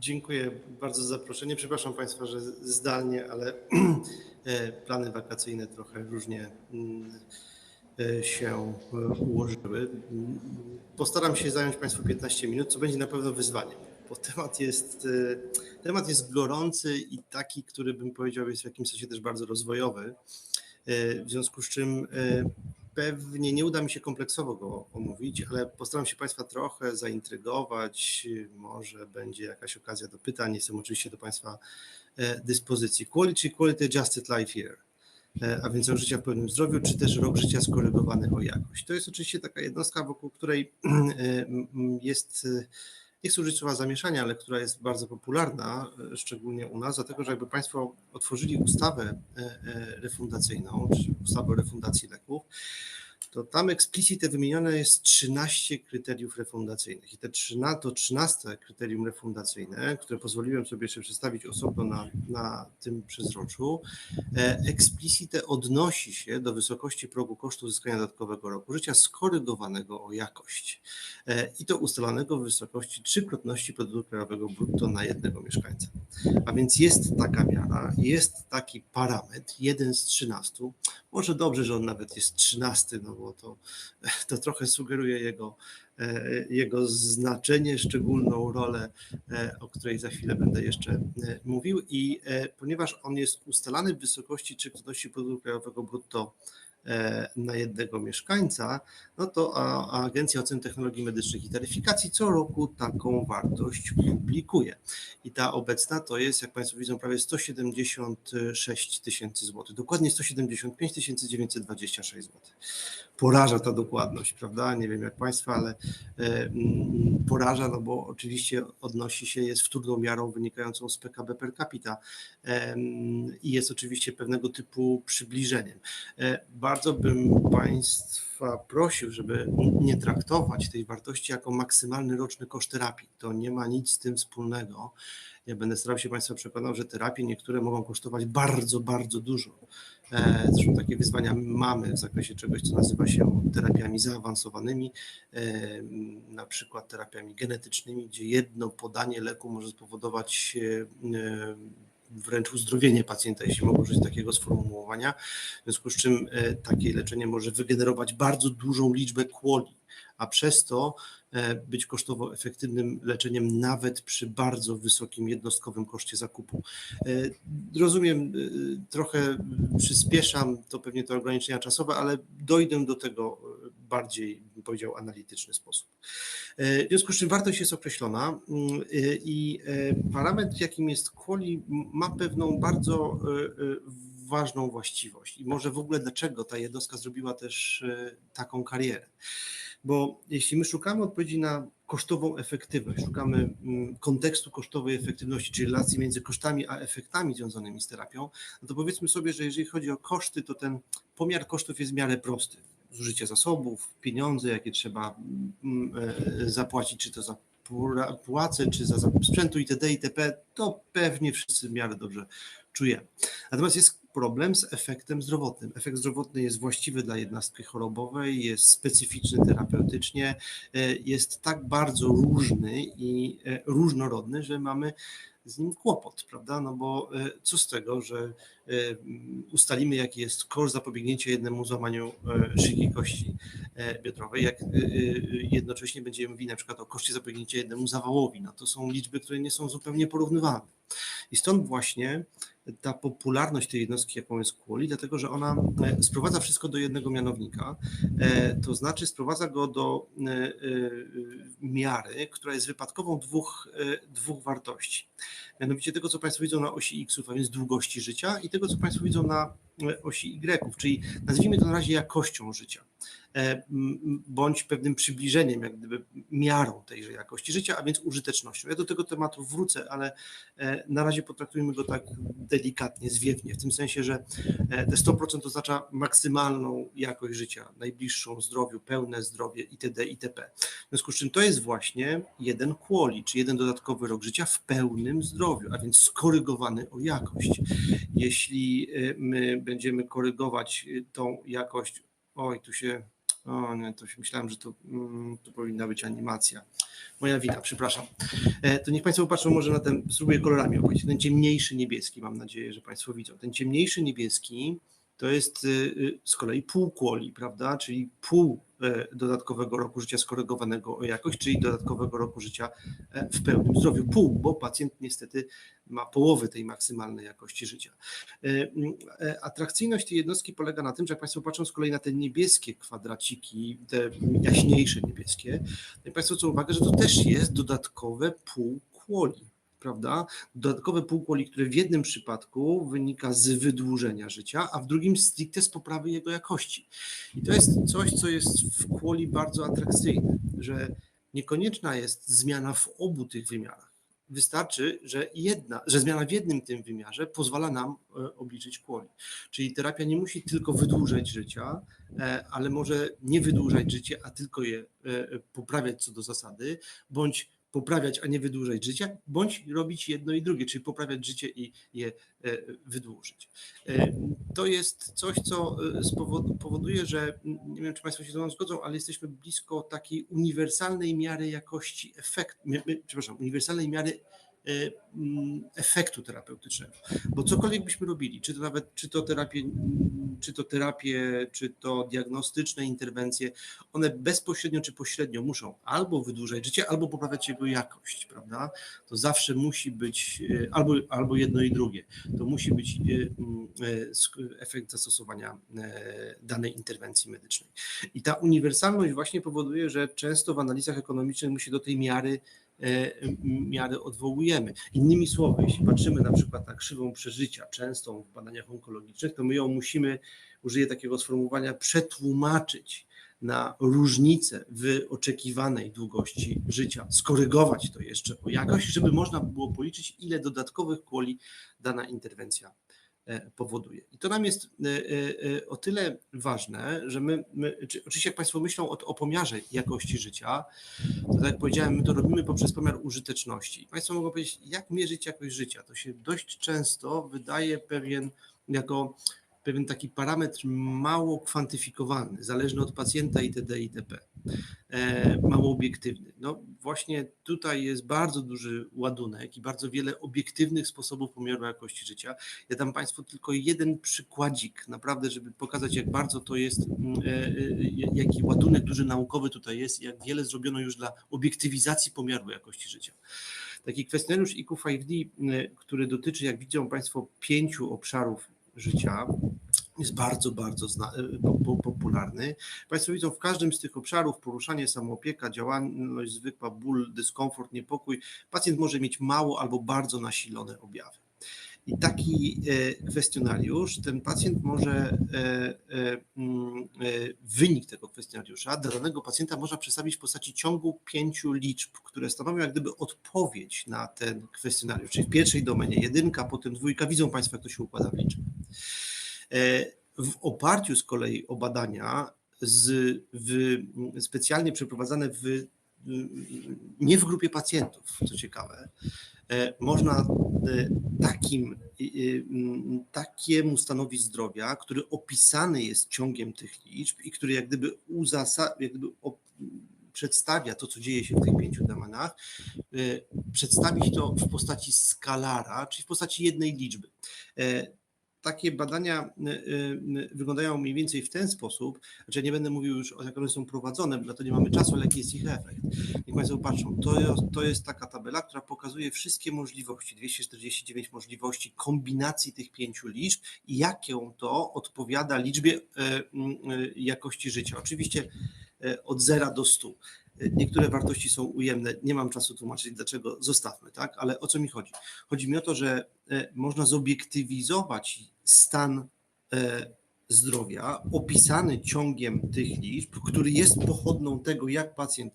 Dziękuję bardzo za zaproszenie. Przepraszam Państwa, że zdalnie, ale plany wakacyjne trochę różnie mm, się ułożyły. Postaram się zająć Państwu 15 minut, co będzie na pewno wyzwaniem, bo temat jest, temat jest gorący i taki, który bym powiedział jest w jakimś sensie też bardzo rozwojowy. W związku z czym pewnie nie uda mi się kompleksowo go omówić, ale postaram się Państwa trochę zaintrygować. Może będzie jakaś okazja do pytań. Jestem oczywiście do Państwa dyspozycji. Quality, Quality Adjusted Life Year, a więc rok życia w pełnym zdrowiu, czy też rok życia skorygowany o jakość. To jest oczywiście taka jednostka, wokół której jest nie chcę użyć słowa zamieszania, ale która jest bardzo popularna, szczególnie u nas, dlatego że jakby Państwo otworzyli ustawę refundacyjną, czy ustawę o refundacji leków, to tam eksplicite wymienione jest 13 kryteriów refundacyjnych. I te 13, to 13 kryterium refundacyjne, które pozwoliłem sobie jeszcze przedstawić osobno na, na tym przezroczu, eksplicite odnosi się do wysokości progu kosztu uzyskania dodatkowego roku życia skorygowanego o jakość. I to ustalonego w wysokości trzykrotności produktu krajowego brutto na jednego mieszkańca. A więc jest taka miara, jest taki parametr, jeden z 13. Może dobrze, że on nawet jest 13, no bo to, to trochę sugeruje jego, jego znaczenie, szczególną rolę, o której za chwilę będę jeszcze mówił. I ponieważ on jest ustalany w wysokości trzykrotności produktu krajowego brutto na jednego mieszkańca, no to Agencja Oceny Technologii Medycznych i Taryfikacji co roku taką wartość publikuje. I ta obecna to jest, jak Państwo widzą, prawie 176 tysięcy złotych, dokładnie 175 926 złotych. Poraża ta dokładność, prawda? Nie wiem jak Państwa, ale poraża, no bo oczywiście odnosi się, jest wtórną miarą wynikającą z PKB per capita i jest oczywiście pewnego typu przybliżeniem. Bardzo bym Państwa prosił, żeby nie traktować tej wartości jako maksymalny roczny koszt terapii. To nie ma nic z tym wspólnego. Ja będę starał się Państwa przekonał, że terapie niektóre mogą kosztować bardzo, bardzo dużo. Zresztą takie wyzwania mamy w zakresie czegoś, co nazywa się terapiami zaawansowanymi, na przykład terapiami genetycznymi, gdzie jedno podanie leku może spowodować wręcz uzdrowienie pacjenta, jeśli mogę użyć takiego sformułowania, w związku z czym takie leczenie może wygenerować bardzo dużą liczbę kłoni, a przez to być kosztowo efektywnym leczeniem nawet przy bardzo wysokim jednostkowym koszcie zakupu. Rozumiem, trochę przyspieszam, to pewnie te ograniczenia czasowe, ale dojdę do tego bardziej, bym powiedział, analityczny sposób. W związku z czym wartość jest określona i parametr, jakim jest QALY, ma pewną bardzo ważną właściwość i może w ogóle dlaczego ta jednostka zrobiła też taką karierę. Bo jeśli my szukamy odpowiedzi na kosztową efektywność, szukamy kontekstu kosztowej efektywności, czyli relacji między kosztami a efektami związanymi z terapią, no to powiedzmy sobie, że jeżeli chodzi o koszty, to ten pomiar kosztów jest w miarę prosty. Zużycie zasobów, pieniądze, jakie trzeba zapłacić, czy to za płacę, czy za zakup sprzętu itd. itp., to pewnie wszyscy w miarę dobrze czujemy. Natomiast jest problem z efektem zdrowotnym. Efekt zdrowotny jest właściwy dla jednostki chorobowej, jest specyficzny terapeutycznie, jest tak bardzo różny i różnorodny, że mamy z nim kłopot, prawda? No bo co z tego, że ustalimy, jaki jest koszt zapobiegnięcia jednemu złamaniu szyjki kości biodrowej, jak jednocześnie będziemy mówili na przykład o koszcie zapobiegnięcia jednemu zawałowi. No to są liczby, które nie są zupełnie porównywalne. I stąd właśnie ta popularność tej jednostki, jaką jest QALY, dlatego że ona sprowadza wszystko do jednego mianownika, to znaczy sprowadza go do miary, która jest wypadkową dwóch, dwóch wartości. Mianowicie tego, co Państwo widzą na osi X, a więc długości życia i tego, co Państwo widzą na osi Y, czyli nazwijmy to na razie jakością życia, bądź pewnym przybliżeniem, jak gdyby miarą tejże jakości życia, a więc użytecznością. Ja do tego tematu wrócę, ale na razie potraktujmy go tak delikatnie, zwiewnie, w tym sensie, że te 100% oznacza maksymalną jakość życia, najbliższą zdrowiu, pełne zdrowie itd. itp. W związku z czym to jest właśnie jeden QALY, czy jeden dodatkowy rok życia w pełnym zdrowiu, a więc skorygowany o jakość. Jeśli my będziemy korygować tą jakość, oj, tu się, o nie, to myślałem, że to, to powinna być animacja. moja wina, przepraszam. E, to niech Państwo popatrzą może na ten, spróbuję kolorami opowiedzieć. Ten ciemniejszy niebieski, mam nadzieję, że Państwo widzą. Ten ciemniejszy niebieski to jest y, y, z kolei pół quali, prawda, czyli pół e, dodatkowego roku życia skorygowanego o jakość, czyli dodatkowego roku życia e, w pełnym zdrowiu. Pół, bo pacjent niestety ma połowę tej maksymalnej jakości życia. E, atrakcyjność tej jednostki polega na tym, że jak Państwo patrzą z kolei na te niebieskie kwadraciki, te jaśniejsze niebieskie, to Państwo zwrócą uwagę, że to też jest dodatkowe pół quali prawda? Dodatkowe półkoli, które w jednym przypadku wynika z wydłużenia życia, a w drugim stricte z poprawy jego jakości. I to jest coś, co jest w quali bardzo atrakcyjne, że niekonieczna jest zmiana w obu tych wymiarach. Wystarczy, że jedna, że zmiana w jednym tym wymiarze pozwala nam e, obliczyć quali. Czyli terapia nie musi tylko wydłużać życia, e, ale może nie wydłużać życie, a tylko je e, poprawiać co do zasady, bądź poprawiać, a nie wydłużać życia, bądź robić jedno i drugie, czyli poprawiać życie i je e, wydłużyć. E, to jest coś, co e, powoduje, że nie wiem, czy Państwo się ze mną zgodzą, ale jesteśmy blisko takiej uniwersalnej miary jakości efektu, przepraszam, uniwersalnej miary efektu terapeutycznego. Bo cokolwiek byśmy robili, czy to nawet, czy to terapię, czy to terapię, czy to diagnostyczne interwencje, one bezpośrednio czy pośrednio muszą albo wydłużać życie, albo poprawiać jego jakość, prawda? To zawsze musi być y, albo, albo jedno i drugie. To musi być y, mm, efekt zastosowania danej interwencji medycznej. I ta uniwersalność właśnie powoduje, że często w analizach ekonomicznych my się do tej miary miarę odwołujemy. Innymi słowy, jeśli patrzymy na przykład na krzywą przeżycia, częstą w badaniach onkologicznych, to my ją musimy, użyję takiego sformułowania, przetłumaczyć na różnicę w oczekiwanej długości życia, skorygować to jeszcze o jakość, żeby można było policzyć, ile dodatkowych kłoli dana interwencja E, powoduje. I to nam jest e, e, o tyle ważne, że my, my oczywiście jak Państwo myślą o, o pomiarze jakości życia, to tak jak powiedziałem, my to robimy poprzez pomiar użyteczności. Państwo mogą powiedzieć, jak mierzyć jakość życia? To się dość często wydaje pewien jako pewien taki parametr mało kwantyfikowalny, zależny od pacjenta itd. itp. E, mało obiektywny. No właśnie tutaj jest bardzo duży ładunek i bardzo wiele obiektywnych sposobów pomiaru jakości życia. Ja dam Państwu tylko jeden przykładzik, naprawdę, żeby pokazać, jak bardzo to jest, mm, e, e, jaki ładunek duży naukowy tutaj jest, jak wiele zrobiono już dla obiektywizacji pomiaru jakości życia. Taki kwestionariusz IQ5D, który dotyczy, jak widzą Państwo, pięciu obszarów życia, jest bardzo, bardzo e, popularny. Państwo widzą w każdym z tych obszarów poruszanie, samoopieka, działalność zwykła, ból, dyskomfort, niepokój. Pacjent może mieć mało albo bardzo nasilone objawy. I taki e, kwestionariusz, ten pacjent może, e, mm, wynik tego kwestionariusza dla danego pacjenta można przedstawić w postaci ciągu pięciu liczb, które stanowią jak gdyby odpowiedź na ten kwestionariusz. Czyli w pierwszej domenie jedynka, potem dwójka. Widzą Państwo, jak to się układa w liczbę. E, w oparciu z kolei o badania z, w, specjalnie przeprowadzane w, nie w grupie pacjentów, co ciekawe, e, można e, takim, takiemu stanowi zdrowia, który opisany jest ciągiem tych liczb i który jak gdyby, jak gdyby przedstawia to, co dzieje się w tych pięciu domenach, przedstawić to w postaci skalara, czyli w postaci jednej liczby takie badania y, y, wyglądają mniej więcej w ten sposób, że nie będę mówił już o jak one są prowadzone, to nie mamy czasu, ale jaki jest ich efekt. Niech Państwo patrzą, to jest, to jest taka tabela, która pokazuje wszystkie możliwości, 249 możliwości kombinacji tych pięciu liczb i jaką to odpowiada liczbie y, jakości życia. Oczywiście od 0 do 100. Niektóre wartości są ujemne, nie mam czasu tłumaczyć dlaczego, zostawmy, tak? Ale o co mi chodzi? Chodzi mi o to, że e, można zobiektywizować stan e, zdrowia opisany ciągiem tych liczb, który jest pochodną tego, jak pacjent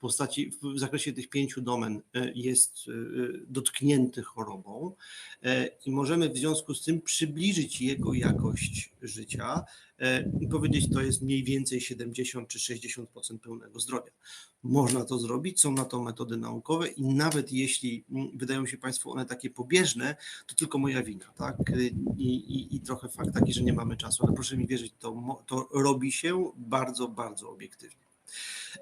postaci, w zakresie tych pięciu domen e, jest dotknięty chorobą i możemy w związku z tym przybliżyć jego jakość życia i powiedzieć, to jest mniej więcej 70 czy 60% pełnego zdrowia. Można to zrobić, są na to metody naukowe i nawet jeśli wydają się Państwu one takie pobieżne, to tylko moja wina, tak? I, i, i trochę fakt taki, że nie mamy czasu, ale proszę mi wierzyć, to, to robi się bardzo, bardzo obiektywnie.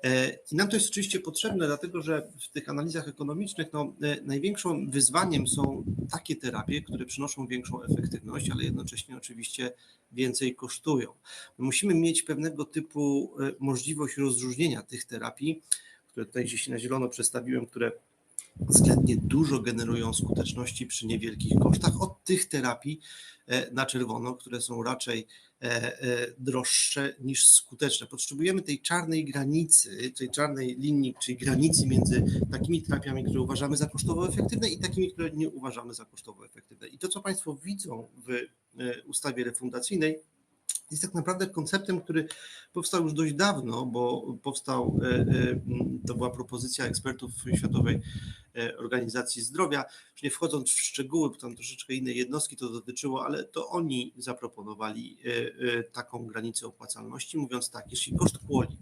E, I nam to jest oczywiście potrzebne, dlatego że w tych analizach ekonomicznych no, e, największym wyzwaniem są takie terapie, które przynoszą większą efektywność, ale jednocześnie oczywiście więcej kosztują. Musimy mieć pewnego typu e, możliwość rozróżnienia tych terapii, które tutaj gdzieś na zielono przedstawiłem, które względnie dużo generują skuteczności przy niewielkich kosztach od tych terapii na czerwono, które są raczej E, e, droższe niż skuteczne. Potrzebujemy tej czarnej granicy, tej czarnej linii, czyli granicy między takimi terapiami, które uważamy za kosztowo efektywne i takimi, które nie uważamy za kosztowo efektywne. I to, co Państwo widzą w e, ustawie refundacyjnej, jest tak naprawdę konceptem, który powstał już dość dawno, bo powstał, to była propozycja ekspertów Światowej E, Organizacji Zdrowia. Już nie wchodząc w szczegóły, bo tam troszeczkę inne jednostki to dotyczyło, ale to oni zaproponowali e, e, taką granicę opłacalności, mówiąc tak, jeśli koszt quali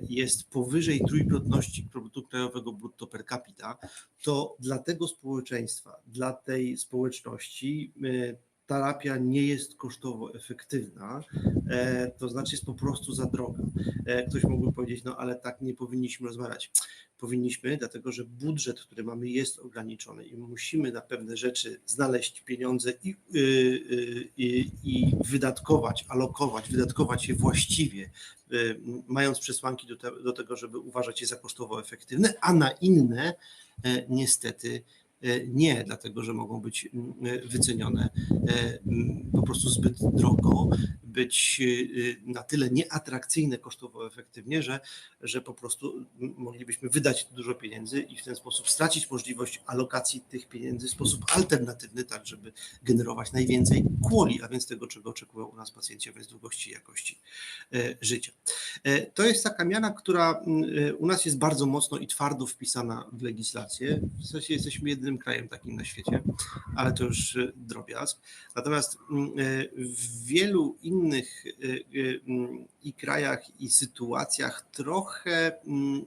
jest powyżej trójkrotności produktu krajowego brutto per capita, to dla tego społeczeństwa, dla tej społeczności terapia nie jest kosztowo efektywna, to znaczy jest po prostu za droga. Ktoś mógłby powiedzieć, no ale tak nie powinniśmy rozmawiać powinniśmy, dlatego że budżet, który mamy, jest ograniczony i musimy na pewne rzeczy znaleźć pieniądze i, y, y, i, i wydatkować, alokować, wydatkować je właściwie, y, mając przesłanki do, te, do tego, żeby uważać je za kosztowo efektywne, a na inne e, niestety E, nie, dlatego że mogą być mm, e, wycenione e, mm, po prostu zbyt drogo, być na tyle nieatrakcyjne kosztowo efektywnie, że, że po prostu moglibyśmy wydać dużo pieniędzy i w ten sposób stracić możliwość alokacji tych pieniędzy w sposób alternatywny, tak żeby generować najwięcej quali, a więc tego, czego oczekują u nas pacjenci, a więc długości i jakości życia. To jest taka miana, która mm, u nas jest bardzo mocno i twardo wpisana w legislację. W zasadzie jesteśmy jednym krajem takim na świecie, ale to już y, drobiazg. Natomiast mm, y, w wielu innych y, mm, i krajach, i sytuacjach trochę, mm,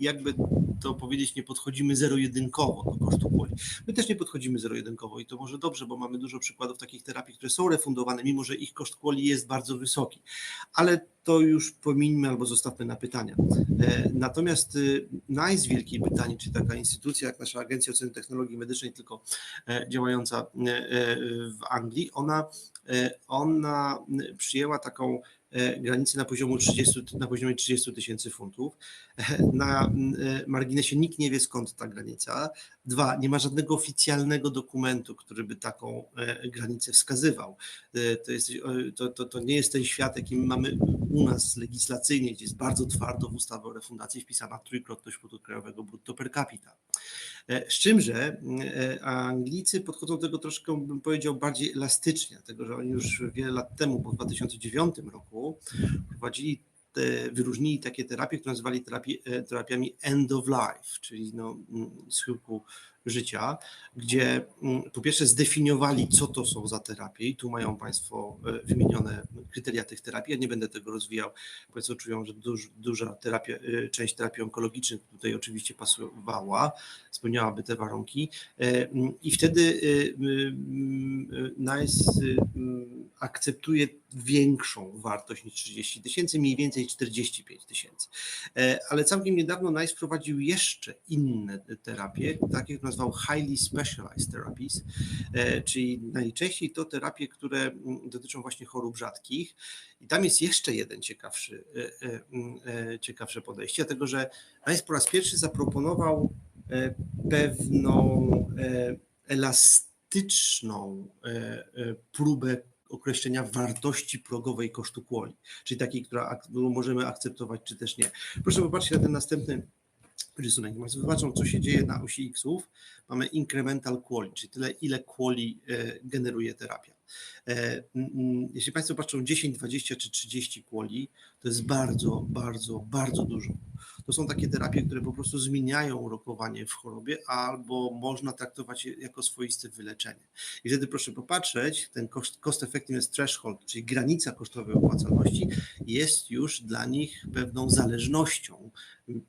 jakby to powiedzieć, nie podchodzimy zero-jedynkowo do kosztu poli. My też nie podchodzimy zero-jedynkowo i to może dobrze, bo mamy dużo przykładów takich terapii, które są refundowane, mimo że ich koszt quali jest bardzo wysoki. Ale to już pomińmy albo zostawmy na pytania. E, natomiast NICE wielkie pytanie, czy taka instytucja jak nasza Agencja Oceny Technologii Medycznej, tylko e, działająca e, w Anglii, ona, ona przyjęła taką granicy na, poziomu 30, na poziomie 30 tysięcy funtów. E, na e, marginesie nikt nie wie skąd ta granica. Dwa, nie ma żadnego oficjalnego dokumentu, który by taką granicę wskazywał. To, jest, to, to, to nie jest ten świat, jaki mamy u nas legislacyjnie, gdzie jest bardzo twardo w ustawie o refundacji wpisana trójkrotność produktu krajowego brutto per capita. Z czym, że Anglicy podchodzą do tego troszkę, bym powiedział, bardziej elastycznie, dlatego że oni już wiele lat temu, w 2009 roku, prowadzili te, wyróżnili takie terapie, które nazywali e, terapiami end of life, czyli no, mm, schyłku życia, gdzie mm, po pierwsze zdefiniowali, co to są za terapie i tu mają Państwo e, wymienione kryteria tych terapii. Ja nie będę tego rozwijał. Państwo czują, że duż, duża terapia, e, część terapii onkologicznych tutaj oczywiście pasowała, spełniałaby te warunki mm, i wtedy NICE akceptuje większą wartość niż 30 tysięcy, mniej więcej 45 tysięcy. E, ale całkiem niedawno NICE wprowadził jeszcze inne terapie, takie jak nazwał Highly Specialized Therapies, e, czyli najczęściej to terapie, które mm, dotyczą właśnie chorób rzadkich. I tam jest jeszcze jeden ciekawszy, e, mm, ciekawsze podejście, dlatego że NICE po raz pierwszy zaproponował pewną elastyczną próbę określenia wartości progowej kosztu quali, czyli takiej, którą możemy akceptować, czy też nie. Proszę popatrzeć na ten następny rysunek. Zobaczą, co się dzieje na osi X-ów. Mamy incremental quali, czyli tyle, ile quali e, generuje terapia. E, jeśli Państwo patrzą 10, 20 czy 30 quali, to jest bardzo, bardzo, bardzo dużo. To są takie terapie, które po prostu zmieniają rokowanie w chorobie, albo można traktować je jako swoiste wyleczenie. I wtedy proszę popatrzeć, ten cost, cost effectiveness threshold, czyli granica kosztowej opłacalności, jest już dla nich pewną zależnością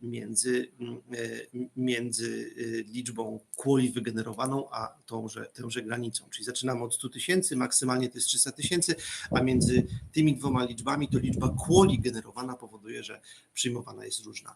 między, e, między e, liczbą quali wygenerowaną, a tąże, tąże granicą. Czyli zaczynamy od 100 tysięcy, maksymalnie to jest 300 tysięcy, a między tymi dwoma liczbami to liczba quali wygenerowana powoduje, że przyjmowana jest różna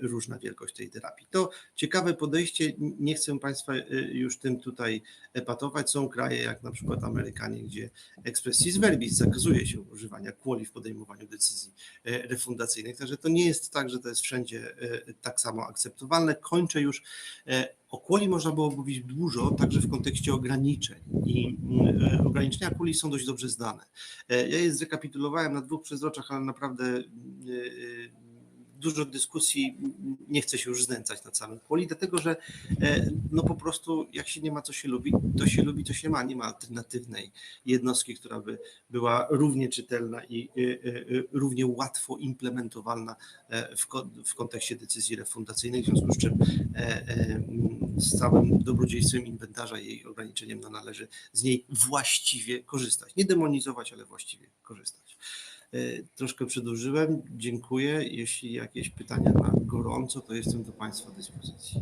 różna wielkość tej terapii. To ciekawe podejście, nie chcę Państwa e, już tym tutaj epatować. Są kraje jak na przykład Amerykanie, gdzie expressis verbis zakazuje się używania quali w podejmowaniu decyzji e, refundacyjnych, także to nie jest tak, że to jest wszędzie e, tak samo akceptowalne. Kończę już. E, O quali można było mówić dużo, także w kontekście ograniczeń i mm, e, ograniczenia quali są dość dobrze znane. E, Ja je zrekapitulowałem na dwóch przezroczach, ale naprawdę mm, e, dużo dyskusji, nie chcę się już znęcać na całym quali, dlatego że e, no po prostu jak się nie ma co się lubi, to się lubi, to się ma, nie ma alternatywnej jednostki, która by była równie czytelna i e, e, równie łatwo implementowalna w, ko- w kontekście decyzji refundacyjnej, w związku z czym z całym dobrodziejstwem inwentarza i jej ograniczeniem no, należy z niej właściwie korzystać. Nie demonizować, ale właściwie korzystać. E, Troszkę przedłużyłem, dziękuję. Jeśli jakieś pytania na gorąco, to jestem do Państwa dyspozycji.